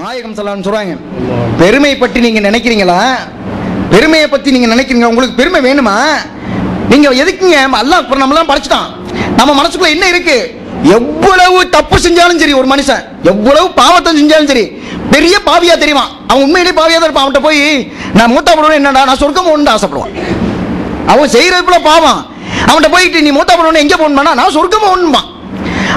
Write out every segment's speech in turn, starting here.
நாயகம் சலான்னு சொல்றாங்க. பெருமை பற்றி நீங்க நினைக்கிறீங்களா? பெருமையை பத்தி நீங்க நினைக்கிறீங்க உங்களுக்கு பெருமை வேணுமா? நீங்க எதுக்குங்க? அல்லாஹ் அப்புறம் நம்மளாம் படிச்சுட்டான். நம்ம மனசுக்குள்ள என்ன இருக்கு? எவ்வளவு தப்பு செஞ்சாலும் சரி ஒரு மனுஷன். எவ்வளவு பாவத்தை செஞ்சாலும் சரி. பெரிய பாவியா தெரியுமா? அவன் உண்மையிலேயே பாவியா தான் இருப்பான். அவன்கிட்ட போய் நான் மூத்தா போடணும் என்னடா நான் சொர்க்கம் ஒன்று ஆசைப்படுவான். அவன் செய்யறதுக்குள்ள பாவம். அவன்கிட்ட போயிட்டு நீ மூத்தா போடணும் எங்க போகணும்னா நான் சொர்க்கம் ஒண்ணுமா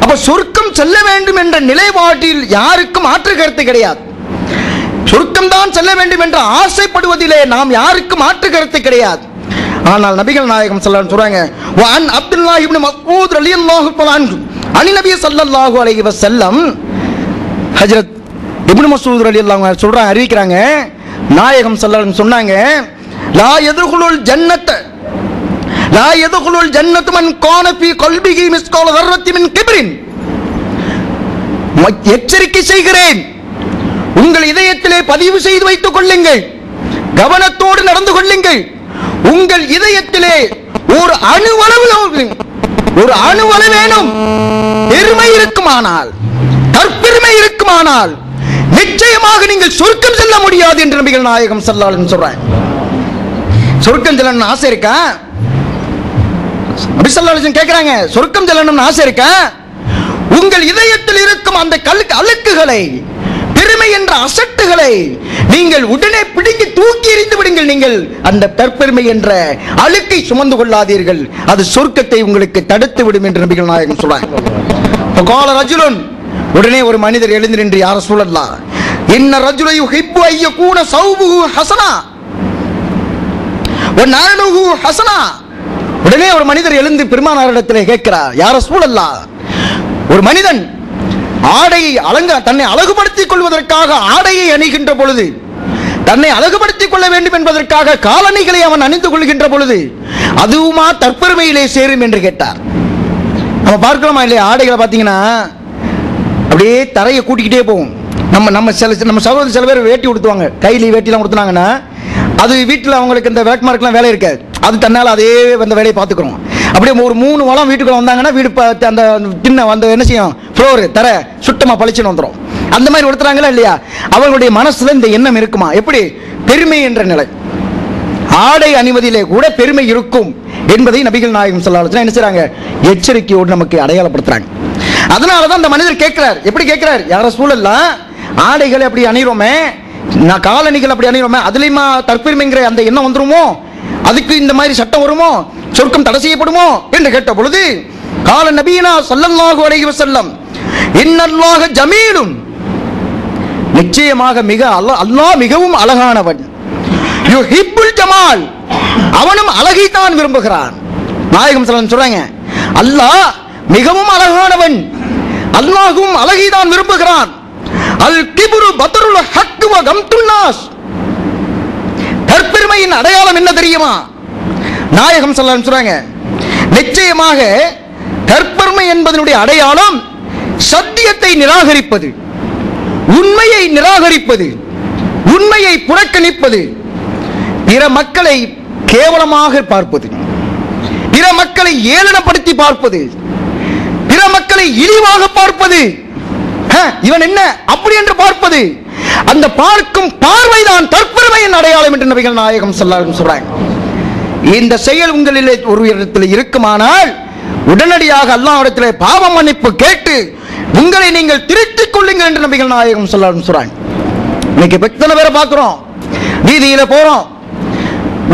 அப்ப சொர்க்கம் செல்ல வேண்டும் என்ற நிலைப்பாட்டில் யாருக்கும் மாற்று கருத்து கிடையாது. சொர்க்கம் தான் செல்ல வேண்டும் என்று ஆசைப்படுவதிலே நாம் யாருக்கும் மாற்று கருத்து கிடையாது. ஆனால் நபிகள் நாயகம் ஸல்லல்லாஹு சொல்றாங்க வான் அப்துல்லாஹ் இப்னு மஸ்ஊத் ரலியல்லாஹு தஆலா அன்ஹு. அனி நபி ஸல்லல்லாஹு அலைஹி வஸல்லம் ஹஜ்ரத் இப்னு மஸ்ஊத் ரலியல்லாஹு அன்ஹு சொல்றாங்க அறிவிக்கிறாங்க. நாயகம் ஸல்லல்லாஹு சொன்னாங்க லா யதுகுலுல் ஜன்னத்தை லா யதுகுலுல் ஜன்னத்து மன் கான ஃபீ கல்பிஹி மிஸ்கால மின் கிப்ரின் எச்சரிக்கை செய்கிறேன். உங்கள் இதயத்திலே பதிவு செய்து வைத்துக் கொள்ளுங்கள். கவனத்தோடு நடந்து கொள்ளுங்கள். உங்கள் இதயத்திலே ஒரு அணுவளவு ஒரு அணுவளவு வேணும். பெருமை இருக்குமானால் தற்பெருமை இருக்குமானால் நிச்சயமாக நீங்கள் சொர்க்கம் செல்ல முடியாது என்று நபிகள் நாயகம் செல்லாலும் சொல்றேன் சொர்க்கம் செல்லணும்னு ஆசை இருக்கா? கேட்கிறாங்க சொர்க்கம் செல்லணும்னு ஆசை இருக்கா? உங்கள் இதயத்தில் இருக்கும் அந்த கல் அழுக்குகளை பெருமை என்ற அசட்டுகளை நீங்கள் உடனே பிடுங்கி தூக்கி எறிந்து விடுங்கள். நீங்கள் அந்த தற்பெருமை என்ற அழுக்கை சுமந்து கொள்ளாதீர்கள். அது சொர்க்கத்தை உங்களுக்கு தடுத்து விடும் என்று நபிகள் நாயகம் சொல்றாங்க. கோல ரஜுலன் உடனே ஒரு மனிதர் எழுந்து நின்று யார சூழல்லாம் என்ன ரஜுலை ஹிப்பு ஐய கூட சௌபுகு ஹசனா நானுகு ஹசனா உடனே ஒரு மனிதர் எழுந்து பெருமானாரிடத்தில் கேட்கிறார் யார சூழல்லா? ஒரு மனிதன் ஆடையை அலங்க தன்னை அழகுபடுத்திக் கொள்வதற்காக ஆடையை அணிகின்ற பொழுது தன்னை அழகுபடுத்திக் கொள்ள வேண்டும் என்பதற்காக காலணிகளை அவன் அணிந்து கொள்கின்ற பொழுது அதுவுமா தற்பெருமையிலே சேரும் என்று கேட்டார். நம்ம பார்க்கலாமா இல்லையா ஆடைகளை பார்த்தீங்கன்னா? அப்படியே தரையை கூட்டிக்கிட்டே போகும். நம்ம நம்ம சில நம்ம சகோதரி சில பேர் வேட்டி கொடுத்துவாங்க கைலி வேட்டிலாம் கொடுத்துனாங்கன்னா அது வீட்டில் அவங்களுக்கு இந்த வேட்மார்க்லாம் வேலை இருக்காது. அது தன்னால் அதே அந்த வேலையை பார்த்துக்கிறோம். அப்படியே ஒரு மூணு வளம் வீட்டுக்குள்ள வந்தாங்கன்னா வீடு ப- அந்த பின்ன வந்து என்ன செய்யும்? ஃப்ளோரு தர சுத்தமாக பளிச்சுன்னு வந்துடும் அந்த மாதிரி கொடுத்துறாங்களா இல்லையா? அவர்களுடைய மனசில் இந்த எண்ணம் இருக்குமா? எப்படி? பெருமை என்ற நிலை. ஆடை அணிவதிலே கூட பெருமை இருக்கும் என்பதை நபிகள் நாயகம் சொல்லாலும் என்ன செய்றாங்க? எச்சரிக்கையோடு நமக்கு அடையாளப்படுத்துறாங்க. அதனால தான் அந்த மனிதர் கேட்கிறார். எப்படி கேட்கிறார்? யார சூழல்லாம் ஆடைகளை அப்படி அணிகிறோமே நான் காலணிகள் அப்படி அணிகிறோமே அதுலயுமா தற்பெருமைங்கிற அந்த எண்ணம் வந்துருமோ? அதுக்கு இந்த மாதிரி சட்டம் வருமோ? சொர்க்கம் தடை செய்யப்படுமோ என்று கேட்ட பொழுது கால நபீனா ஸல்லல்லாஹு அலைஹி வஸல்லம் இன்னல்லாஹ ஜமீலும் நிச்சயமாக மிக அல்ல அல்லாஹ் மிகவும் அழகானவன். யுஹிப்புல் ஜமால் அவனும் அழகை தான் விரும்புகிறான். நாயகம் ஸல்லல்லாஹு சொல்றாங்க அல்லாஹ் மிகவும் அழகானவன் அல்லாஹும் அழகை தான் விரும்புகிறான். அல் கிபுரு பத்ருல் ஹக்கு தற்பெருமையின் அடையாளம் என்ன தெரியுமா? நாயகம் ஸல்லல்லாஹு சொல்றாங்க நிச்சயமாக தற்பெருமை என்பதனுடைய அடையாளம் சத்தியத்தை நிராகரிப்பது உண்மையை நிராகரிப்பது உண்மையை புறக்கணிப்பது பிற மக்களை கேவலமாக பார்ப்பது பிற மக்களை ஏளனப்படுத்தி பார்ப்பது பிற மக்களை இழிவாக பார்ப்பது இவன் என்ன? அப்படி என்று பார்ப்பது. அந்த பார்க்கும் பார்வைதான் தற்பெருமையின் அடையாளம் என்று நபிகள் நாயகம் சொல்லாரும் சொல்றாங்க இந்த செயல் உங்களிலே ஒரு இடத்தில் இருக்குமானால் உடனடியாக அல்லாஹ்விடத்திலே பாவ மன்னிப்பு கேட்டு உங்களை நீங்கள் திருத்திக் கொள்ளுங்கள் என்று நபிகள் நாயகம் சொல்லாரும் சொல்றாங்க இன்னைக்கு இப்ப எத்தனை பேரை பார்க்கிறோம்? வீதியில போறோம்.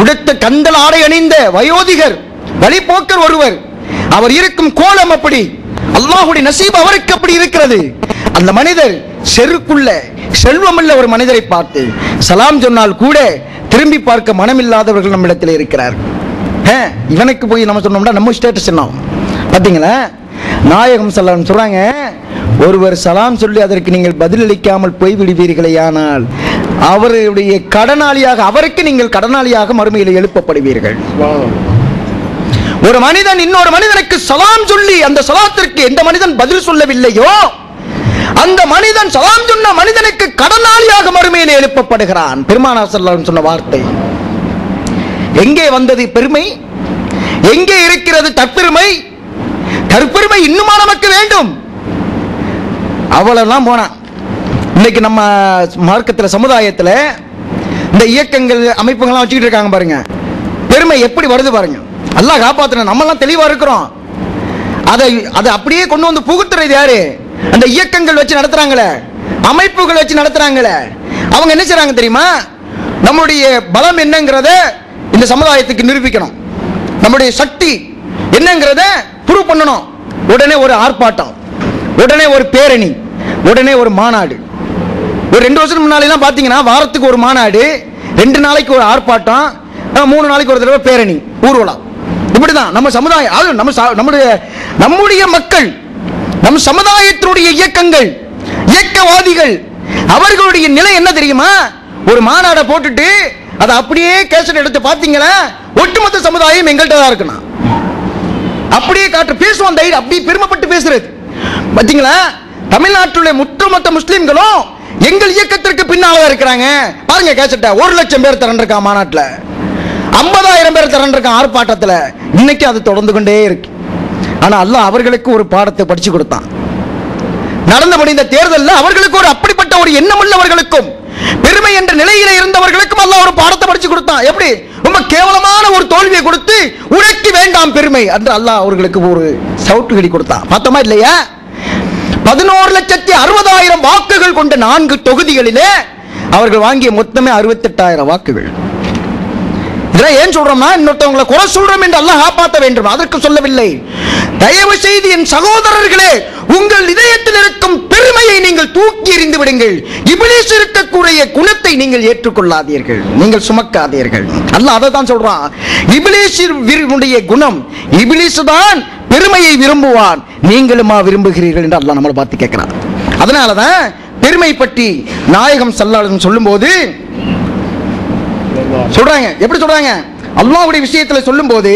உடுத்த கந்தல் ஆடை அணிந்த வயோதிகர் வழிபோக்கர் ஒருவர். அவர் இருக்கும் கோலம் அப்படி. அல்லாஹுடைய நசீப் அவருக்கு அப்படி இருக்கிறது. அந்த மனிதர் செருக்குள்ள செல்வமுள்ள ஒரு மனிதரை பார்த்து சலாம் சொன்னால் கூட திரும்பி பார்க்க மனமில்லாதவர்கள் நம்மிடத்தில் இருக்கிறார். இவனுக்கு போய் நம்ம சொன்னோம்னா நம்ம ஸ்டேட்டஸ் என்ன? பார்த்தீங்களா நாயகம் சலாம் சொல்றாங்க ஒருவர் சலாம் சொல்லி அதற்கு நீங்கள் பதிலளிக்காமல் போய் விடுவீர்களே ஆனால் அவருடைய கடனாளியாக அவருக்கு நீங்கள் கடனாளியாக மறுமையில் எழுப்பப்படுவீர்கள். ஒரு மனிதன் இன்னொரு மனிதனுக்கு சலாம் சொல்லி அந்த சலாத்திற்கு எந்த மனிதன் பதில் சொல்லவில்லையோ அந்த மனிதன் சலாம் சொன்ன மனிதனுக்கு கடனாளியாக மறுமையில் எழுப்பப்படுகிறான். பெருமானார் செல்லம் சொன்ன வார்த்தை. எங்கே வந்தது பெருமை? எங்கே இருக்கிறது தற்பெருமை? தற்பெருமை இன்னுமா நமக்கு வேண்டும். அவ்வளவுதான் போனான். இன்னைக்கு நம்ம மார்க்கத்தில் சமுதாயத்தில் இந்த இயக்கங்கள் அமைப்புகள்லாம் வச்சுக்கிட்டு இருக்காங்க பாருங்க. பெருமை எப்படி வருது பாருங்க. எல்லாம் காப்பாற்றணும் நம்மலாம் தெளிவா இருக்கிறோம். அதை அதை அப்படியே கொண்டு வந்து புகுத்துறது யாரு? அந்த இயக்கங்கள் வச்சு நடத்துறாங்களே அமைப்புகள் வச்சு நடத்துறாங்களே அவங்க என்ன செய்றாங்க தெரியுமா? நம்முடைய பலம் என்னங்கிறத இந்த சமுதாயத்துக்கு நிரூபிக்கணும். நம்முடைய சக்தி என்னங்கிறத ப்ரூவ் பண்ணணும். உடனே ஒரு ஆர்ப்பாட்டம் உடனே ஒரு பேரணி உடனே ஒரு மாநாடு. ஒரு ரெண்டு வருஷத்துக்கு முன்னாலாம் பார்த்தீங்கன்னா வாரத்துக்கு ஒரு மாநாடு ரெண்டு நாளைக்கு ஒரு ஆர்ப்பாட்டம் மூணு நாளைக்கு ஒரு தடவை பேரணி ஊர்வலம். இப்படிதான் நம்ம சமுதாயம் அது நம்ம நம்முடைய நம்முடைய மக்கள் நம் சமுதாயத்தினுடைய இயக்கங்கள் இயக்கவாதிகள் அவர்களுடைய நிலை என்ன தெரியுமா? ஒரு மாநாடை போட்டுட்டு அதை அப்படியே கேசட் எடுத்து பார்த்தீங்களா? ஒட்டுமொத்த சமுதாயம் எங்கள்கிட்ட தான் இருக்கணும் அப்படியே காற்று பேசுவோம் தைரியம் அப்படியே பெருமைப்பட்டு பேசுறது. பாத்தீங்களா? தமிழ்நாட்டுல முற்றுமொத்த முஸ்லீம்களும் எங்கள் இயக்கத்திற்கு பின்னால இருக்கிறாங்க. பாருங்க கேசட்ட ஒரு லட்சம் பேர் திரண்டிருக்கான் மாநாட்டில். ஐம்பதாயிரம் பேர் திரண்டிருக்கான் ஆர்ப்பாட்டத்தில். இன்னைக்கு அது தொடர்ந்து கொண்டே இருக்கு. ஆனா அல்லாஹ் அவர்களுக்கு ஒரு பாடத்தை படிச்சு கொடுத்தான். நடந்தபடி இந்த தேர்தலில் அவர்களுக்கு ஒரு அப்படிப்பட்ட ஒரு எண்ணம் உள்ளவர்களுக்கும் பெருமை என்ற நிலையில இருந்தவர்களுக்கும் அல்லாஹ் ஒரு பாடத்தை படிச்சு கொடுத்தான். எப்படி? ரொம்ப கேவலமான ஒரு தோல்வியை கொடுத்து உனக்கு வேண்டாம் பெருமை என்று அல்லாஹ் அவர்களுக்கு ஒரு சவுட்டுகடி கொடுத்தான். பார்த்தோமா இல்லையா? பதினோரு லட்சத்தி அறுபதாயிரம் வாக்குகள் கொண்ட நான்கு தொகுதிகளிலே அவர்கள் வாங்கிய மொத்தமே அறுபத்தெட்டாயிரம் வாக்குகள். இதெல்லாம் ஏன் சொல்றோம்னா இன்னொருத்தவங்களை குறை சொல்றோம் என்று அல்லாஹ் காப்பாற்ற வேண்டும். அதற்கு சொல்லவில்லை. தயவு செய்து என் சகோதரர்களே உங்கள் இதயத்தில் இருக்கும் பெருமையை நீங்கள் தூக்கி எறிந்து விடுங்கள். இபிலிஸ் இருக்கக்கூடிய குணத்தை நீங்கள் ஏற்றுக்கொள்ளாதீர்கள். நீங்கள் சுமக்காதீர்கள். அல்ல அதை தான் சொல்றான் இபிலிஸ் குணம் இபிலிஸ் தான் பெருமையை விரும்புவான். நீங்களுமா விரும்புகிறீர்கள் என்று அல்லாஹ் நம்மளை பார்த்து கேட்கிறான். அதனாலதான் பெருமை பற்றி நாயகம் சல்லாளன் சொல்லும்போது சொல்றாங்க. எப்படி சொல்றாங்க? அல்லாஹ்வுடைய விஷயத்துல சொல்லும்போது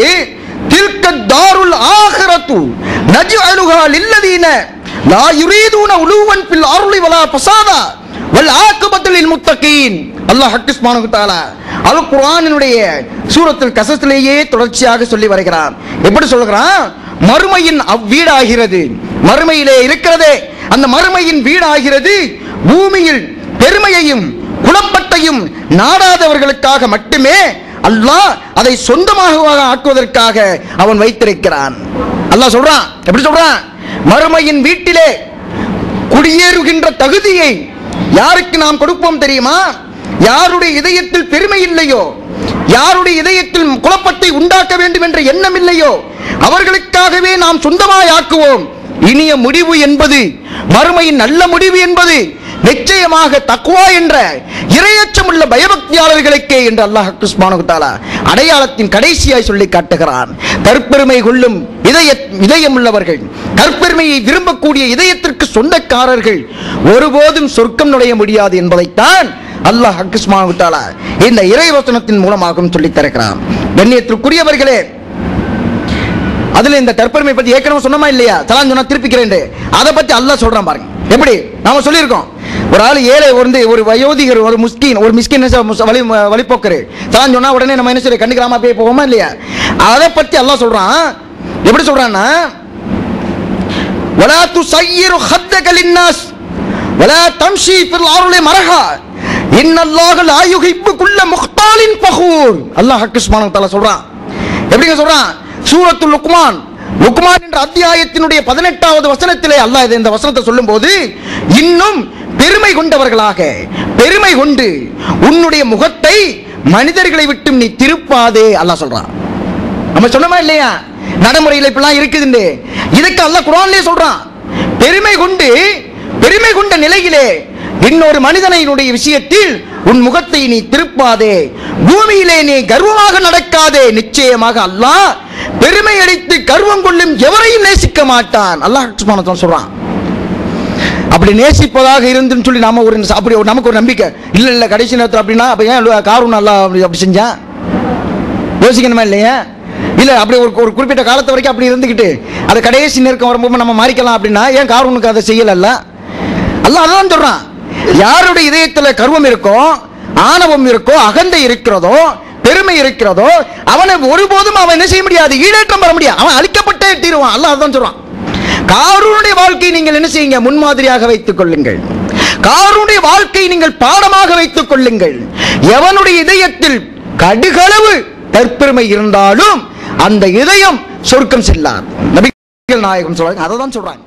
தில்க தாருல் ஆகிரத்து நஜ்அலுஹா லில்லதீன லா யுரீதுன உலுவன் ஃபில் அர்லி வலா ஃபசாதா வல் ஆகிபத்து லில் முத்தகீன். அல்லாஹ் ஹக்கு சுப்ஹானஹு தஆலா அல் குர்ஆனினுடைய சூரத்துல் கசஸ்லேயே தொடர்ச்சியாக சொல்லி வருகிறான். எப்படி சொல்கிறான்? மறுமையின் அவ்வீடாகிறது மறுமையிலே இருக்கிறதே. அந்த மறுமையின் வீடாகிறது பூமியில் பெருமையையும் குலப்பட்டையும் நாடாதவர்களுக்காக மட்டுமே அல்லாஹ் அதை சொந்தமாக ஆக்குவதற்காக அவன் வைத்திருக்கிறான். அல்லாஹ் சொல்றான் எப்படி சொல்றான்? மறுமையின் வீட்டிலே குடியேறுகின்ற தகுதியை யாருக்கு நாம் கொடுப்போம் தெரியுமா? யாருடைய இதயத்தில் பெருமை இல்லையோ? யாருடைய இதயத்தில் குழப்பத்தை உண்டாக்க வேண்டும் என்ற எண்ணம் இல்லையோ? அவர்களுக்காகவே நாம் சொந்தமாய் ஆக்குவோம். இனிய முடிவு என்பது மறுமையின் நல்ல முடிவு என்பது நிச்சயமாக தக்குவா என்ற இரையச்சம் உள்ள பயபக்தியாளர்களுக்கே என்று அல்லாஹ் சுப்ஹானஹு அடையாளத்தின் கடைசியாய் சொல்லி காட்டுகிறான். கற்பெருமை கொள்ளும் இதய இதயம் உள்ளவர்கள் கற்பெருமையை விரும்பக்கூடிய இதயத்திற்கு சொந்தக்காரர்கள் ஒருபோதும் சொர்க்கம் நுழைய முடியாது என்பதைத்தான் அல்லாஹ் சுப்ஹானஹு இந்த இறைவசனத்தின் மூலமாகவும் சொல்லித் தருகிறான். கண்ணியத்திற்குரியவர்களே அதுல இந்த கற்பெருமை பத்தி ஏற்கனவே சொன்னமா இல்லையா? சலான் சொன்னா திருப்பிக்கிறேன் அதை பத்தி அல்லாஹ் சொல்றான் பாருங்க. எப்படி? நாம சொல்லியிருக்கோம். ஒரு ஆள் ஏழை வந்து ஒரு வயோதிகர் ஒரு முஸ்கின் ஒரு மிஸ்கின் வழி வழிபோக்கர் தான் சொன்னா உடனே நம்ம என்ன சொல்லி கண்டுக்கலாமா போய் போவோமா இல்லையா? அதை பத்தி எல்லாம் சொல்றான். எப்படி சொல்றான்னா வலா து சையிரு ஹத்தக லின்னாஸ் வலா தம்ஷி ஃபில் ஆருலி மரஹா இன்னல்லாஹு லா யுஹிப்பு குல்ல அல்லாஹ் ஹக்கிஸ்மான் தஆலா சொல்றான். எப்படிங்க சொல்றான்? சூரத்துல் லுக்மான் லுக்மான் என்ற அத்தியாயத்தினுடைய பதினெட்டாவது வசனத்திலே அல்லாஹ் இது- இந்த வசனத்தை சொல்லும்போது இன்னும் பெருமை கொண்டவர்களாக பெருமை கொண்டு உன்னுடைய முகத்தை மனிதர்களை விட்டு நீ திருப்பாதே அல்லாஹ் சொல்றான். நம்ம சொன்னமா இல்லையா? நடைமுறையில் இப்பெல்லாம் இருக்குதுன்னு. இதுக்கு அல்லாஹ் குரான்லயே சொல்றான் பெருமை கொண்டு பெருமை கொண்ட நிலையிலே இன்னொரு மனிதனையினுடைய விஷயத்தில் உன் முகத்தை நீ திருப்பாதே பூமியிலே நீ கர்வமாக நடக்காதே நிச்சயமாக அல்லாஹ் பெருமை அடித்து கர்வம் கொள்ளும் எவரையும் நேசிக்க மாட்டான். அல்லாஹ் சொல்றான். அப்படி நேசிப்பதாக இருந்துன்னு சொல்லி நாம ஒரு அப்படி ஒரு- நமக்கு ஒரு நம்பிக்கை. இல்லை இல்லை கடைசி நேரத்தில் அப்படின்னா அப்போ ஏன் காரும் நல்லா அப்படி அப்படி செஞ்சான் யோசிக்கணுமா இல்லையா? இல்லை அப்படி ஒரு ஒரு குறிப்பிட்ட காலத்து வரைக்கும் அப்படி இருந்துக்கிட்டு அது கடைசி நெருக்கம் வரும்போது நம்ம மாறிக்கலாம் அப்படின்னா ஏன் காரூனுக்கு அதை செய்யலல்ல? அல்லாம் அதான் சொல்கிறான் யாருடைய இதயத்தில் கர்வம் இருக்கோ ஆணவம் இருக்கோ அகந்தை இருக்கிறதோ பெருமை இருக்கிறதோ அவனை ஒருபோதும் அவன் என்ன செய்ய முடியாது ஈடேற்றம் பெற முடியாது. அவன் அழிக்கப்பட்டே தீருவான். அல்ல அதான் சொல்றான். காரூனுடைய வாழ்க்கையை நீங்கள் என்ன செய்யுங்க? முன்மாதிரியாக வைத்துக் கொள்ளுங்கள். காரூனுடைய வாழ்க்கையை நீங்கள் பாடமாக வைத்துக் கொள்ளுங்கள். எவனுடைய இதயத்தில் கடுகளவு தற்பெருமை இருந்தாலும் அந்த இதயம் சொர்க்கம் செல்லாது. நபிகள் நாயகம் சொல்றாங்க. அதை தான் சொல்றாங்க.